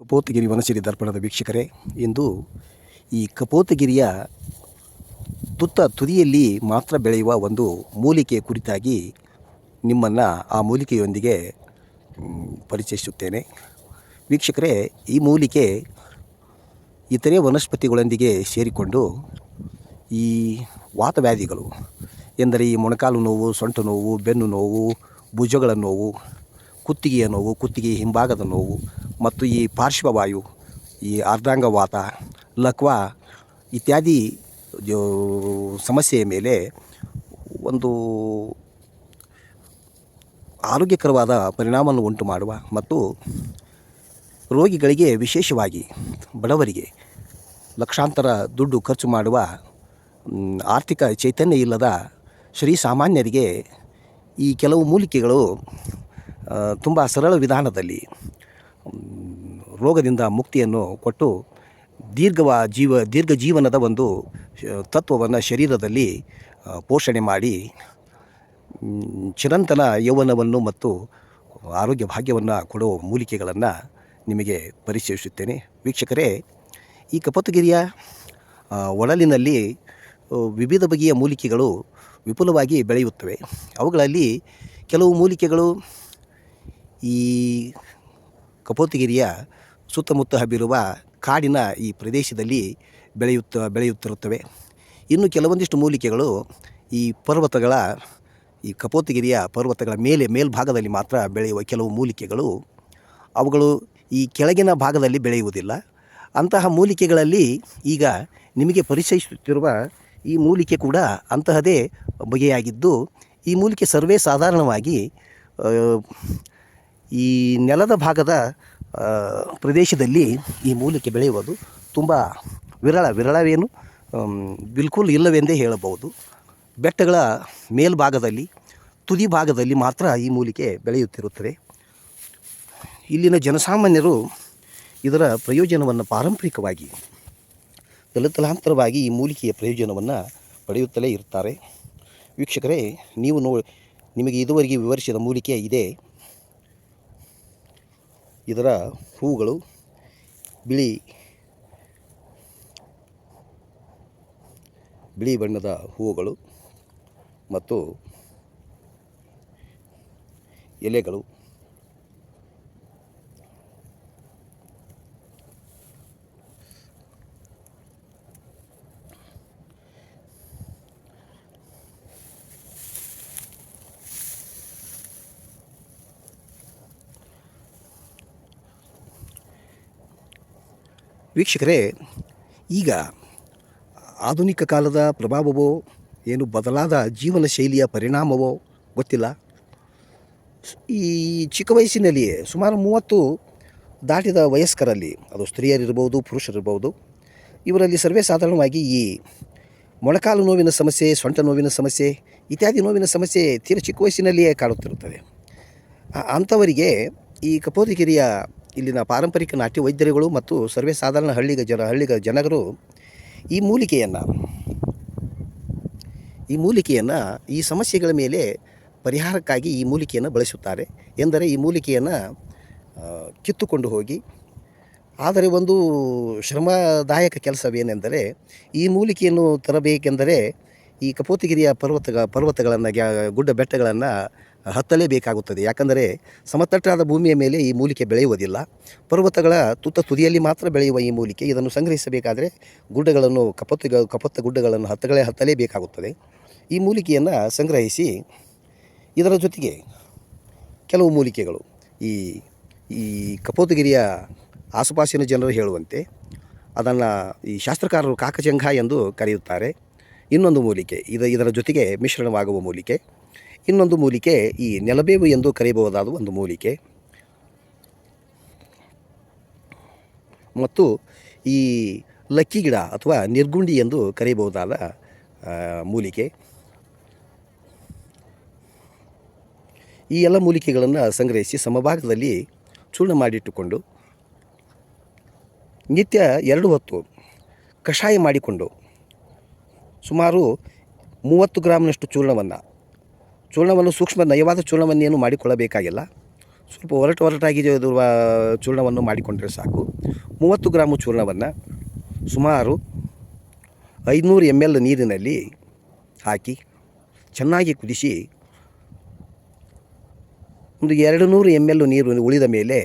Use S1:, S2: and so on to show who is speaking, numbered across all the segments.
S1: ಕಪೋತಗಿರಿ ವನಸಿರಿ ದರ್ಪಣದ ವೀಕ್ಷಕರೇ, ಇಂದು ಈ ಕಪೋತಗಿರಿಯ ತುತ್ತ ತುದಿಯಲ್ಲಿ ಮಾತ್ರ ಬೆಳೆಯುವ ಒಂದು ಮೂಲಿಕೆ ಕುರಿತಾಗಿ ನಿಮ್ಮನ್ನು ಆ ಮೂಲಿಕೆಯೊಂದಿಗೆ ಪರಿಚಯಿಸುತ್ತೇನೆ. ವೀಕ್ಷಕರೇ, ಈ ಮೂಲಿಕೆ ಇತರೆ ವನಸ್ಪತಿಗಳೊಂದಿಗೆ ಸೇರಿಕೊಂಡು ಈ ವಾತವ್ಯಾಧಿಗಳು ಎಂದರೆ ಈ ಮೊಣಕಾಲು ನೋವು, ಸೊಂಟ ನೋವು, ಬೆನ್ನು ನೋವು, ಭುಜಗಳ ನೋವು, ಕುತ್ತಿಗೆಯ ನೋವು, ಕುತ್ತಿಗೆ ಹಿಂಭಾಗದ ನೋವು ಮತ್ತು ಈ ಪಾರ್ಶ್ವವಾಯು, ಈ ಅರ್ಧಾಂಗವಾತ ಲಕ್ವಾ ಇತ್ಯಾದಿ ಸಮಸ್ಯೆಯ ಮೇಲೆ ಒಂದು ಆರೋಗ್ಯಕರವಾದ ಪರಿಣಾಮವನ್ನು ಉಂಟು ಮಾಡುವ ಮತ್ತು ರೋಗಿಗಳಿಗೆ ವಿಶೇಷವಾಗಿ ಬಡವರಿಗೆ ಲಕ್ಷಾಂತರ ದುಡ್ಡು ಖರ್ಚು ಮಾಡುವ ಆರ್ಥಿಕ ಚೈತನ್ಯ ಇಲ್ಲದ ಶ್ರೀ ಸಾಮಾನ್ಯರಿಗೆ ಈ ಕೆಲವು ಮೂಲಿಕೆಗಳು ತುಂಬ ಸರಳ ವಿಧಾನದಲ್ಲಿ ರೋಗದಿಂದ ಮುಕ್ತಿಯನ್ನು ಕೊಟ್ಟು ದೀರ್ಘವ ಜೀವ, ದೀರ್ಘ ಜೀವನದ ಒಂದು ತತ್ವವನ್ನು ಶರೀರದಲ್ಲಿ ಪೋಷಣೆ ಮಾಡಿ ಚಿರಂತನ ಯೌವನವನ್ನು ಮತ್ತು ಆರೋಗ್ಯ ಭಾಗ್ಯವನ್ನು ಕೊಡುವ ಮೂಲಿಕೆಗಳನ್ನು ನಿಮಗೆ ಪರಿಚಯಿಸುತ್ತೇನೆ. ವೀಕ್ಷಕರೇ, ಈ ಕಪತಗಿರಿಯ ಒಡಲಿನಲ್ಲಿ ವಿವಿಧ ಬಗೆಯ ಮೂಲಿಕೆಗಳು ವಿಪುಲವಾಗಿ ಬೆಳೆಯುತ್ತವೆ. ಅವುಗಳಲ್ಲಿ ಕೆಲವು ಮೂಲಿಕೆಗಳು ಈ ಕಪೋತಗಿರಿಯ ಸುತ್ತಮುತ್ತ ಹಬ್ಬಿರುವ ಕಾಡಿನ ಈ ಪ್ರದೇಶದಲ್ಲಿ ಬೆಳೆಯುತ್ತ, ಬೆಳೆಯುತ್ತಿರುತ್ತವೆ. ಇನ್ನು ಕೆಲವೊಂದಿಷ್ಟು ಮೂಲಿಕೆಗಳು ಈ ಪರ್ವತಗಳ, ಈ ಕಪೋತಗಿರಿಯ ಪರ್ವತಗಳ ಮೇಲೆ, ಮೇಲ್ಭಾಗದಲ್ಲಿ ಮಾತ್ರ ಬೆಳೆಯುವ ಕೆಲವು ಮೂಲಿಕೆಗಳು. ಅವುಗಳು ಈ ಕೆಳಗಿನ ಭಾಗದಲ್ಲಿ ಬೆಳೆಯುವುದಿಲ್ಲ. ಅಂತಹ ಮೂಲಿಕೆಗಳಲ್ಲಿ ಈಗ ನಿಮಗೆ ಪರಿಚಯಿಸುತ್ತಿರುವ ಈ ಮೂಲಿಕೆ ಕೂಡ ಅಂತಹದೇ ಬಗೆಯಾಗಿದ್ದು, ಈ ಮೂಲಿಕೆ ಸರ್ವೇ ಸಾಧಾರಣವಾಗಿ ಈ ನೆಲದ ಭಾಗದ ಪ್ರದೇಶದಲ್ಲಿ ಈ ಮೂಲಿಕೆ ಬೆಳೆಯುವುದು ತುಂಬ ವಿರಳ, ವಿರಳವೇನು? ಬಿಲ್ಕುಲ್ ಇಲ್ಲವೆಂದೇ ಹೇಳಬಹುದು. ಬೆಟ್ಟಗಳ ಮೇಲ್ಭಾಗದಲ್ಲಿ, ತುದಿ ಭಾಗದಲ್ಲಿ ಮಾತ್ರ ಈ ಮೂಲಿಕೆ ಬೆಳೆಯುತ್ತಿರುತ್ತದೆ. ಇಲ್ಲಿನ ಜನಸಾಮಾನ್ಯರು ಇದರ ಪ್ರಯೋಜನವನ್ನು ಪಾರಂಪರಿಕವಾಗಿ ತಲತಲಾಂತರವಾಗಿ ಈ ಮೂಲಿಕೆಯ ಪ್ರಯೋಜನವನ್ನು ಪಡೆಯುತ್ತಲೇ ಇರ್ತಾರೆ ವೀಕ್ಷಕರೇ, ನೀವು ನೋ ನಿಮಗೆ ಇದುವರೆಗೆ ವಿವರಿಸಿದ ಮೂಲಿಕೆ ಇದೆ. ಇದರ ಹೂಗಳು ಬಿಳಿ ಬಿಳಿ ಬಣ್ಣದ ಹೂಗಳು ಮತ್ತು ಎಲೆಗಳು. ವೀಕ್ಷಕರೇ, ಈಗ ಆಧುನಿಕ ಕಾಲದ ಪ್ರಭಾವವೋ, ಏನು ಬದಲಾದ ಜೀವನ ಶೈಲಿಯ ಪರಿಣಾಮವೋ ಗೊತ್ತಿಲ್ಲ. ಈ ಚಿಕ್ಕ ವಯಸ್ಸಿನಲ್ಲಿಯೇ, ಸುಮಾರು ಮೂವತ್ತು ದಾಟಿದ ವಯಸ್ಕರಲ್ಲಿ, ಅದು ಸ್ತ್ರೀಯರಿರ್ಬೋದು, ಪುರುಷರಿರ್ಬೋದು, ಇವರಲ್ಲಿ ಸರ್ವೇ ಸಾಧಾರಣವಾಗಿ ಈ ಮೊಣಕಾಲು ನೋವಿನ ಸಮಸ್ಯೆ, ಸೊಂಟ ನೋವಿನ ಸಮಸ್ಯೆ, ಇತ್ಯಾದಿ ನೋವಿನ ಸಮಸ್ಯೆ ತೀರ ಚಿಕ್ಕ ವಯಸ್ಸಿನಲ್ಲಿಯೇ ಕಾಡುತ್ತಿರುತ್ತದೆ. ಅಂಥವರಿಗೆ ಈ ಕಪೋದಿಗಿರಿಯ ಇಲ್ಲಿನ ಪಾರಂಪರಿಕ ನಾಟ್ಯ ವೈದ್ಯರುಗಳು ಮತ್ತು ಸರ್ವೇ ಸಾಧಾರಣ ಹಳ್ಳಿಗ ಜನ, ಹಳ್ಳಿಗ ಜನಗರು ಈ ಮೂಲಿಕೆಯನ್ನು ಈ ಮೂಲಿಕೆಯನ್ನು, ಈ ಸಮಸ್ಯೆಗಳ ಮೇಲೆ ಪರಿಹಾರಕ್ಕಾಗಿ ಈ ಮೂಲಿಕೆಯನ್ನು ಬಳಸುತ್ತಾರೆ. ಎಂದರೆ ಈ ಮೂಲಿಕೆಯನ್ನು ಕಿತ್ತುಕೊಂಡು ಹೋಗಿ. ಆದರೆ ಒಂದು ಶ್ರಮದಾಯಕ ಕೆಲಸವೇನೆಂದರೆ ಈ ಮೂಲಿಕೆಯನ್ನು ತರಬೇಕೆಂದರೆ ಈ ಕಪೋತಗಿರಿಯ ಪರ್ವತ ಪರ್ವತಗಳನ್ನು ಗುಡ್ಡ ಬೆಟ್ಟಗಳನ್ನು ಹತ್ತಲೇಬೇಕಾಗುತ್ತದೆ. ಯಾಕಂದರೆ ಸಮತಟ್ಟಾದ ಭೂಮಿಯ ಮೇಲೆ ಈ ಮೂಲಿಕೆ ಬೆಳೆಯುವುದಿಲ್ಲ. ಪರ್ವತಗಳ ತುತ್ತ ತುದಿಯಲ್ಲಿ ಮಾತ್ರ ಬೆಳೆಯುವ ಈ ಮೂಲಿಕೆ. ಇದನ್ನು ಸಂಗ್ರಹಿಸಬೇಕಾದರೆ ಗುಡ್ಡಗಳನ್ನು ಕಪತ್ತ ಕಪತ್ತ ಗುಡ್ಡಗಳನ್ನು ಹತ್ತಗಳೇ ಹತ್ತಲೇಬೇಕಾಗುತ್ತದೆ. ಈ ಮೂಲಿಕೆಯನ್ನು ಸಂಗ್ರಹಿಸಿ ಇದರ ಜೊತೆಗೆ ಕೆಲವು ಮೂಲಿಕೆಗಳು. ಈ ಈ ಕಪೋತಗಿರಿಯ ಆಸುಪಾಸಿನ ಜನರು ಹೇಳುವಂತೆ ಅದನ್ನು ಈ ಶಾಸ್ತ್ರಕಾರರು ಕಾಕಜಂಘ ಎಂದು ಕರೆಯುತ್ತಾರೆ. ಇನ್ನೊಂದು ಮೂಲಿಕೆ. ಇದು, ಇದರ ಜೊತೆಗೆ ಮಿಶ್ರಣವಾಗುವ ಮೂಲಿಕೆ. ಇನ್ನೊಂದು ಮೂಲಿಕೆ, ಈ ನೆಲಬೇವು ಎಂದು ಕರೆಯಬಹುದಾದ ಒಂದು ಮೂಲಿಕೆ. ಮತ್ತು ಈ ಲಕ್ಕಿ ಗಿಡ ಅಥವಾ ನಿರ್ಗುಂಡಿ ಎಂದು ಕರೆಯಬಹುದಾದ ಮೂಲಿಕೆ. ಈ ಎಲ್ಲ ಮೂಲಿಕೆಗಳನ್ನು ಸಂಗ್ರಹಿಸಿ ಸಮಭಾಗದಲ್ಲಿ ಚೂರ್ಣ ಮಾಡಿಟ್ಟುಕೊಂಡು, ನಿತ್ಯ ಎರಡು ಹೊತ್ತು ಕಷಾಯ ಮಾಡಿಕೊಂಡು, ಸುಮಾರು ಮೂವತ್ತು ಗ್ರಾಮ್ನಷ್ಟು ಚೂರ್ಣವನ್ನು ಚೂರ್ಣವನ್ನು ಸೂಕ್ಷ್ಮ ನಯವಾದ ಚೂರ್ಣವನ್ನೇನು ಮಾಡಿಕೊಳ್ಳಬೇಕಾಗಿಲ್ಲ. ಸ್ವಲ್ಪ ಒರಟು ಒರಟಾಗಿ ಚೂರ್ಣವನ್ನು ಮಾಡಿಕೊಂಡರೆ ಸಾಕು. ಮೂವತ್ತು ಗ್ರಾಮು ಚೂರ್ಣವನ್ನು ಸುಮಾರು ಐದುನೂರು ಎಂ ಎಲ್ ನೀರಿನಲ್ಲಿ ಹಾಕಿ, ಚೆನ್ನಾಗಿ ಕುದಿಸಿ, ಒಂದು ಎರಡು ನೂರು ಎಂ ಎಲ್ ನೀರು ಉಳಿದ ಮೇಲೆ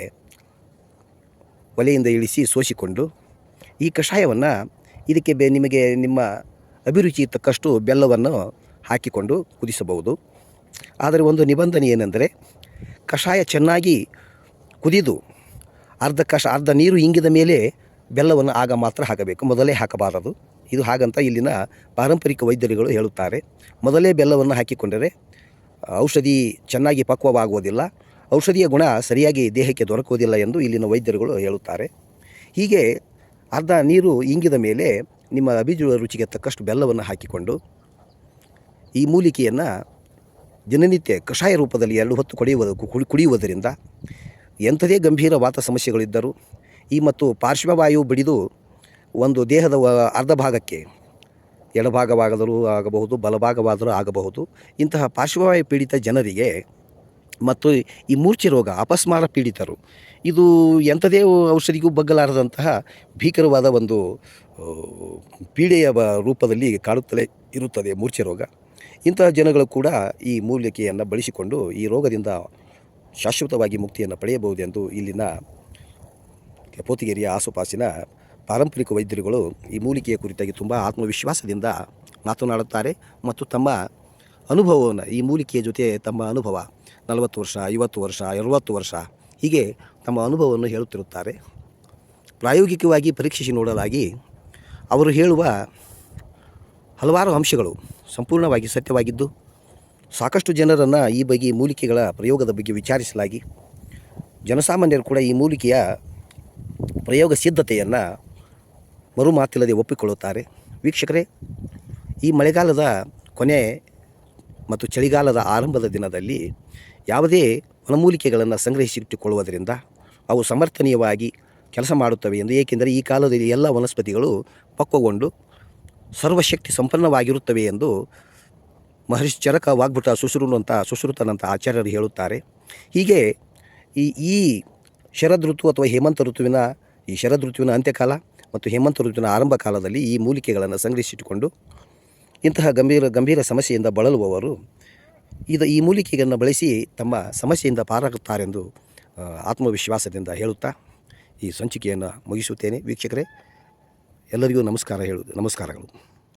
S1: ಒಲೆಯಿಂದ ಇಳಿಸಿ ಸೋಸಿಕೊಂಡು, ಈ ಕಷಾಯವನ್ನು ಇದಕ್ಕೆ ಬೆ, ನಿಮಗೆ ನಿಮ್ಮ ಅಭಿರುಚಿ ತಕ್ಕಷ್ಟು ಬೆಲ್ಲವನ್ನು ಹಾಕಿಕೊಂಡು ಕುದಿಸಬಹುದು. ಆದರೆ ಒಂದು ನಿಬಂಧನೆ ಏನೆಂದರೆ ಕಷಾಯ ಚೆನ್ನಾಗಿ ಕುದಿದು ಅರ್ಧ ಕಷ ಅರ್ಧ ನೀರು ಇಂಗಿದ ಮೇಲೆ ಬೆಲ್ಲವನ್ನು ಆಗ ಮಾತ್ರ ಹಾಕಬೇಕು. ಮೊದಲೇ ಹಾಕಬಾರದು. ಇದು ಹಾಗಂತ ಇಲ್ಲಿನ ಪಾರಂಪರಿಕ ವೈದ್ಯರುಗಳು ಹೇಳುತ್ತಾರೆ. ಮೊದಲೇ ಬೆಲ್ಲವನ್ನು ಹಾಕಿಕೊಂಡರೆ ಔಷಧಿ ಚೆನ್ನಾಗಿ ಪಕ್ವವಾಗುವುದಿಲ್ಲ. ಔಷಧಿಯ ಗುಣ ಸರಿಯಾಗಿ ದೇಹಕ್ಕೆ ದೊರಕುವುದಿಲ್ಲ ಎಂದು ಇಲ್ಲಿನ ವೈದ್ಯರುಗಳು ಹೇಳುತ್ತಾರೆ. ಹೀಗೆ ಅರ್ಧ ನೀರು ಇಂಗಿದ ಮೇಲೆ ನಿಮ್ಮ ಅಭಿಜು ರುಚಿಗೆ ತಕ್ಕಷ್ಟು ಬೆಲ್ಲವನ್ನು ಹಾಕಿಕೊಂಡು ಈ ಮೂಲಿಕೆಯನ್ನು ದಿನನಿತ್ಯ ಕಷಾಯ ರೂಪದಲ್ಲಿ ಎರಡು ಹೊತ್ತು ಕುಡಿಯುವ ಕುಡಿ- ಕುಡಿಯುವುದರಿಂದ ಎಂಥದೇ ಗಂಭೀರ ವಾತ ಸಮಸ್ಯೆಗಳಿದ್ದರೂ ಈ ಮತ್ತು ಪಾರ್ಶ್ವವಾಯು ಬಿಡಿದು ಒಂದು ದೇಹದ ಅರ್ಧ ಭಾಗಕ್ಕೆ ಎಡಭಾಗವಾಗದರೂ ಆಗಬಹುದು, ಬಲಭಾಗವಾದರೂ ಆಗಬಹುದು. ಇಂತಹ ಪಾರ್ಶ್ವವಾಯು ಪೀಡಿತ ಜನರಿಗೆ ಮತ್ತು ಈ ಮೂರ್ಛೆ ರೋಗ ಅಪಸ್ಮಾರ ಪೀಡಿತರು, ಇದು ಎಂಥದೇ ಔಷಧಿಗೂ ಬಗ್ಗಲಾರದಂತಹ ಭೀಕರವಾದ ಒಂದು ಪೀಡೆಯ ರೂಪದಲ್ಲಿ ಕಾಡುತ್ತಲೇ ಇರುತ್ತದೆ ಮೂರ್ಛೆ ರೋಗ. ಇಂತಹ ಜನಗಳು ಕೂಡ ಈ ಮೂಲಿಕೆಯನ್ನು ಬಳಸಿಕೊಂಡು ಈ ರೋಗದಿಂದ ಶಾಶ್ವತವಾಗಿ ಮುಕ್ತಿಯನ್ನು ಪಡೆಯಬಹುದೆಂದು ಇಲ್ಲಿನ ಕೆಪೋತಿಗೆರೆಯ ಆಸುಪಾಸಿನ ಪಾರಂಪರಿಕ ವೈದ್ಯರುಗಳು ಈ ಮೂಲಿಕೆಯ ಕುರಿತಾಗಿ ತುಂಬ ಆತ್ಮವಿಶ್ವಾಸದಿಂದ ಮಾತನಾಡುತ್ತಾರೆ ಮತ್ತು ತಮ್ಮ ಅನುಭವವನ್ನು, ಈ ಮೂಲಿಕೆಯ ಜೊತೆ ತಮ್ಮ ಅನುಭವ, ನಲವತ್ತು ವರ್ಷ, ಐವತ್ತು ವರ್ಷ, ಅರವತ್ತು ವರ್ಷ, ಹೀಗೆ ತಮ್ಮ ಅನುಭವವನ್ನು ಹೇಳುತ್ತಿರುತ್ತಾರೆ. ಪ್ರಾಯೋಗಿಕವಾಗಿ ಪರೀಕ್ಷಿಸಿ ನೋಡಲಾಗಿ ಅವರು ಹೇಳುವ ಹಲವಾರು ಅಂಶಗಳು ಸಂಪೂರ್ಣವಾಗಿ ಸತ್ಯವಾಗಿದ್ದು ಸಾಕಷ್ಟು ಜನರನ್ನು ಈ ಬಗ್ಗೆ ಮೂಲಿಕೆಗಳ ಪ್ರಯೋಗದ ಬಗ್ಗೆ ವಿಚಾರಿಸಲಾಗಿ ಜನಸಾಮಾನ್ಯರು ಕೂಡ ಈ ಮೂಲಿಕೆಯ ಪ್ರಯೋಗ ಸಿದ್ಧತೆಯನ್ನು ಮರುಮಾತಿಲ್ಲದೆ ಒಪ್ಪಿಕೊಳ್ಳುತ್ತಾರೆ. ವೀಕ್ಷಕರೇ, ಈ ಮಳೆಗಾಲದ ಕೊನೆ ಮತ್ತು ಚಳಿಗಾಲದ ಆರಂಭದ ದಿನದಲ್ಲಿ ಯಾವುದೇ ವನಮೂಲಿಕೆಗಳನ್ನು ಸಂಗ್ರಹಿಸಿಟ್ಟುಕೊಳ್ಳುವುದರಿಂದ ಅವು ಸಮರ್ಥನೀಯವಾಗಿ ಕೆಲಸ ಮಾಡುತ್ತವೆ ಎಂದು, ಏಕೆಂದರೆ ಈ ಕಾಲದಲ್ಲಿ ಎಲ್ಲ ವನಸ್ಪತಿಗಳು ಪಕ್ವಗೊಂಡು ಸರ್ವಶಕ್ತಿ ಸಂಪನ್ನವಾಗಿರುತ್ತವೆ ಎಂದು ಮಹರ್ಷಿ ಚರಕ ವಾಗ್ಭಟ ಸುಶ್ರುನಂಥ ಸುಶ್ರುತನಂಥ ಆಚಾರ್ಯರು ಹೇಳುತ್ತಾರೆ. ಹೀಗೆ ಈ ಈ ಶರದ್ ಋತು ಅಥವಾ ಹೇಮಂತ ಋತುವಿನ, ಈ ಶರದ್ ಋತುವಿನ ಅಂತ್ಯಕಾಲ ಮತ್ತು ಹೇಮಂತ ಋತುವಿನ ಆರಂಭ ಕಾಲದಲ್ಲಿ ಈ ಮೂಲಿಕೆಗಳನ್ನು ಸಂಗ್ರಹಿಸಿಟ್ಟುಕೊಂಡು ಇಂತಹ ಗಂಭೀರ ಗಂಭೀರ ಸಮಸ್ಯೆಯಿಂದ ಬಳಲುವವರು ಇದು ಈ ಮೂಲಿಕೆಗಳನ್ನು ಬಳಸಿ ತಮ್ಮ ಸಮಸ್ಯೆಯಿಂದ ಪಾರಾಗುತ್ತಾರೆಂದು ಆತ್ಮವಿಶ್ವಾಸದಿಂದ ಹೇಳುತ್ತಾ ಈ ಸಂಚಿಕೆಯನ್ನು ಮುಗಿಸುತ್ತೇನೆ. ವೀಕ್ಷಕರೇ ಎಲ್ಲರಿಗೂ ನಮಸ್ಕಾರ ಹೇಳುವುದು ನಮಸ್ಕಾರಗಳು.